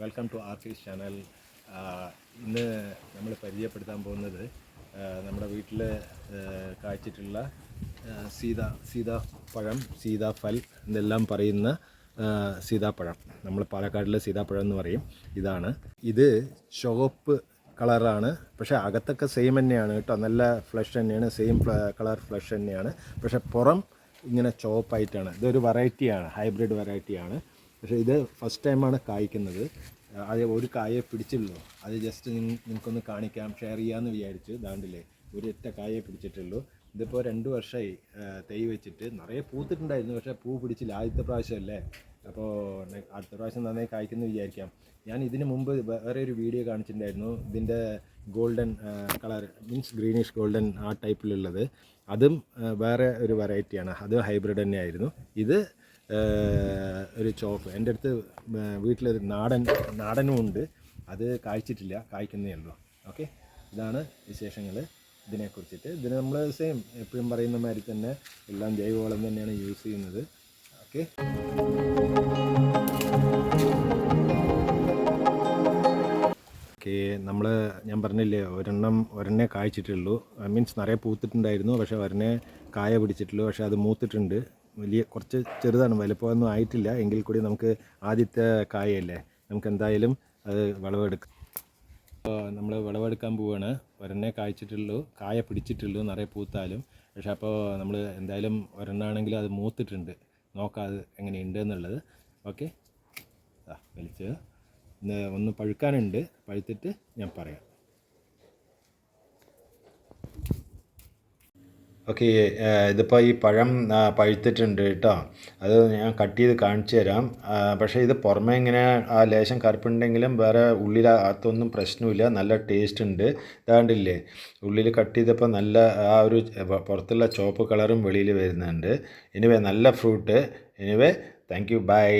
Welcome to ആർക്കിസ് channel ഇന്ന് നമ്മൾ പരിചയപ്പെടുത്താൻ പോകുന്നത് നമ്മുടെ വീട്ടിൽ കായ്ച്ചിട്ടുള്ള ആ, സീത സീതാപ്പഴം സീതാഫൽ എന്നെല്ലാം പറയുന്ന സീതാപ്പഴം. നമ്മൾ പാലക്കാടിലെ സീതാപ്പഴം എന്ന് പറയും. ഇതാണ്. ഇത് ചുവപ്പ് കളറാണ്. പക്ഷേ അകത്തൊക്കെ സെയിം തന്നെയാണ് കേട്ടോ. നല്ല ഫ്ലഷ് തന്നെയാണ്. സെയിം കളർ ഫ്ലഷ് തന്നെയാണ്. പക്ഷേ പുറം ഇങ്ങനെ ചുവപ്പായിട്ടാണ്. ഇതൊരു വെറൈറ്റിയാണ് ഹൈബ്രിഡ് വെറൈറ്റിയാണ് പക്ഷേ ഇത് ഫസ്റ്റ് ടൈമാണ് കായ്ക്കുന്നത്. അത് ഒരു കായെ പിടിച്ചുള്ളൂ അത് ജസ്റ്റ് നിങ്ങൾക്കൊന്ന് കാണിക്കാം ഷെയർ ചെയ്യാമെന്ന് വിചാരിച്ചു ദാണ്ടില്ലേ ഒരൊറ്റ കായെ പിടിച്ചിട്ടുള്ളൂ. ഇതിപ്പോൾ രണ്ട് വർഷമായി തൈ വെച്ചിട്ട്. നിറയെ പൂത്തിട്ടുണ്ടായിരുന്നു പക്ഷേ പൂ പിടിച്ചില്ല. ആദ്യത്തെ പ്രാവശ്യമല്ലേ? അപ്പോൾ അടുത്ത പ്രാവശ്യം നന്നായി കായ്ക്കുന്നു വിചാരിക്കാം. ഞാൻ ഇതിന് മുമ്പ് വേറെ ഒരു വീഡിയോ കാണിച്ചിട്ടുണ്ടായിരുന്നു. ഇതിന്റെ golden colour means greenish golden ആ ടൈപ്പിലുള്ളത് അതും വേറെ ഒരു വെറൈറ്റിയാണ് അത് ഹൈബ്രിഡ് തന്നെയായിരുന്നു. ഇത് ഒരു ചോപ്പ് എന്റെ അടുത്ത് വീട്ടിലൊരു നാടൻ നാടനും ഉണ്ട്. അത് കായ്ച്ചിട്ടില്ല. കായ്ക്കുന്നേ ഉള്ളൂ. ഓക്കെ? ഇതാണ് വിശേഷങ്ങൾ ഇതിനെക്കുറിച്ചിട്ട്. ഇതിന് നമ്മൾ സെയിം എപ്പോഴും പറയുന്ന മാതിരി തന്നെ എല്ലാം ജൈവവളം തന്നെയാണ് യൂസ് ചെയ്യുന്നത്. ഓക്കെ? ഓക്കെ നമ്മൾ ഞാൻ പറഞ്ഞില്ലേ ഒരെണ്ണം ഒരെണ്ണേ കായ്ച്ചിട്ടുള്ളൂ. മീൻസ് നിറയെ പൂത്തിട്ടുണ്ടായിരുന്നു. പക്ഷേ ഒരെണ്ണേ കായ പിടിച്ചിട്ടുള്ളൂ. പക്ഷേ അത് മൂത്തിട്ടുണ്ട്. വലിയ കുറച്ച് ചെറുതാണ് വലുപ്പമൊന്നും ആയിട്ടില്ല. എങ്കിൽ കൂടി നമുക്ക് ആദ്യത്തെ കായയല്ലേ? നമുക്ക് എന്തായാലും അത് വിളവെടുക്കാം നമ്മൾ വിളവെടുക്കാൻ പോവുകയാണ് ഒരെണ്ണേ കായ്ച്ചിട്ടുള്ളൂ. കായ പിടിച്ചിട്ടുള്ളൂ നിറയെ പൂത്താലും. പക്ഷേ അപ്പോൾ നമ്മൾ എന്തായാലും ഒരെണ്ണാണെങ്കിൽ അത് മൂത്തിട്ടുണ്ട്. നോക്കാം അത് എങ്ങനെയുണ്ട് എന്നുള്ളത് ഓക്കെ? ആ വലിച്ചത്. ഒന്ന് പഴുക്കാനുണ്ട്. പഴുത്തിട്ട് ഞാൻ പറയാം. ഓക്കെ ഇതിപ്പോൾ ഈ പഴം പഴുത്തിട്ടുണ്ട് കേട്ടോ. അത് ഞാൻ കട്ട് ചെയ്ത് കാണിച്ചു തരാം. പക്ഷേ ഇത് പുറമേ ഇങ്ങനെ ആ ലേശം കറുപ്പുണ്ടെങ്കിലും വേറെ ഉള്ളിൽ അകത്തൊന്നും പ്രശ്നമില്ല. നല്ല ടേസ്റ്റ് ഉണ്ട്. ഇതാണ്ടില്ലേ ഉള്ളിൽ കട്ട് ചെയ്തപ്പോൾ നല്ല ആ ഒരു പുറത്തുള്ള ചുവപ്പ് കളറും വെളിയിൽ വരുന്നുണ്ട്. എനിവേ നല്ല fruit anyway thank you bye